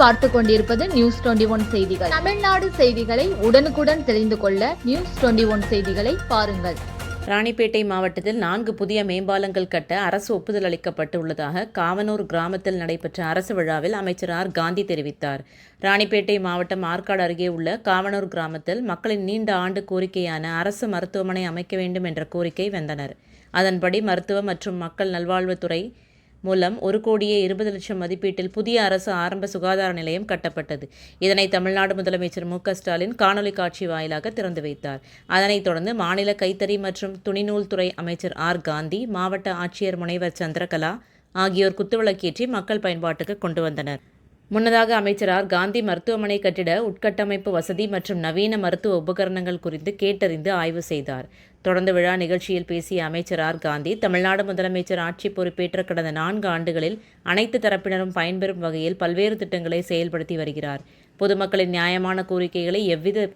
பார்த்து கொண்டிருப்பது news twenty one செய்திகள். தமிழ்நாடு செய்திகளை உடனுக்குடன் தெரிந்து கொள்ள நியூஸ் டுவெண்டி ஒன் செய்திகளை பாருங்கள். ராணிப்பேட்டை மாவட்டத்தில் நான்கு புதிய மேம்பாலங்கள் கட்ட அரசு ஒப்புதல் அளிக்கப்பட்டு உள்ளதாக காவனூர் கிராமத்தில் நடைபெற்ற அரசு விழாவில் அமைச்சர் ஆர். காந்தி தெரிவித்தார். ராணிப்பேட்டை மாவட்டம் ஆற்காடு அருகே உள்ள காவனூர் கிராமத்தில் மக்களின் நீண்ட ஆண்டு கோரிக்கையான அரசு மருத்துவமனை அமைக்க வேண்டும் என்ற கோரிக்கை வந்தனர். அதன்படி மருத்துவ மற்றும் மக்கள் நல்வாழ்வுத்துறை மூலம் ஒரு கோடியே இருபது லட்சம் மதிப்பீட்டில் புதிய அரசு ஆரம்ப சுகாதார நிலையம் கட்டப்பட்டது. இதனை தமிழ்நாடு முதலமைச்சர் மு ஸ்டாலின் காணொலி காட்சி வாயிலாக திறந்து வைத்தார். அதனைத் தொடர்ந்து மாநில கைத்தறி மற்றும் துணிநூல் துறை அமைச்சர் ஆர். காந்தி மாவட்ட ஆட்சியர் முனைவர் சந்திரகலா ஆகியோர் குத்துவிளக்கேற்றி மக்கள் பயன்பாட்டுக்கு கொண்டு வந்தனர். முன்னதாக அமைச்சர் ஆர் காந்தி மருத்துவமனை கட்டிட உட்கட்டமைப்பு வசதி மற்றும் நவீன மருத்துவ உபகரணங்கள் குறித்து கேட்டறிந்து ஆய்வு செய்தார். தொடர்ந்து விழா நிகழ்ச்சியில் பேசிய அமைச்சர் ஆர் காந்தி தமிழ்நாடு முதலமைச்சர் ஆட்சி பொறுப்பேற்ற கடந்த நான்கு ஆண்டுகளில் அனைத்து தரப்பினரும் பயன்பெறும் வகையில் பல்வேறு திட்டங்களை செயல்படுத்தி வருகிறார். பொதுமக்களின் நியாயமான கோரிக்கைகளை எவ்வித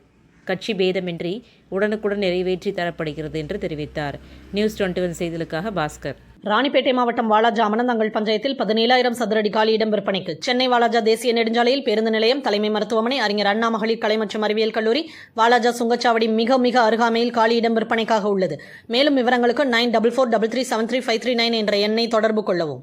கட்சி பேதமின்றி உடனுக்குடன் நிறைவேற்றி தரப்படுகிறது என்று தெரிவித்தார். நியூஸ் டுவெண்ட்டி ஒன் செய்திகளுக்காக பாஸ்கர். ராணிப்பேட்டை மாவட்டம் வாலாஜா அமனந்தங்கள் பஞ்சாயத்தில் பதினேழாயிரம் சதுரடி காலியிடம் விற்பனைக்கு சென்னை வாலாஜா தேசிய நெடுஞ்சாலையில் பேருந்து நிலையம் தலைமை மருத்துவமனை அறிஞர் அண்ணா மகளிர் கலை மற்றும் அறிவியல் கல்லூரி வாலாஜா சுங்கச்சாவடி மிக மிக அருகாமையில் காலியிடம் விற்பனைக்காக உள்ளது. மேலும் விவரங்களுக்கு nine double four double three seven three five three nine என்ற எண்ணை தொடர்பு கொள்ளவும்.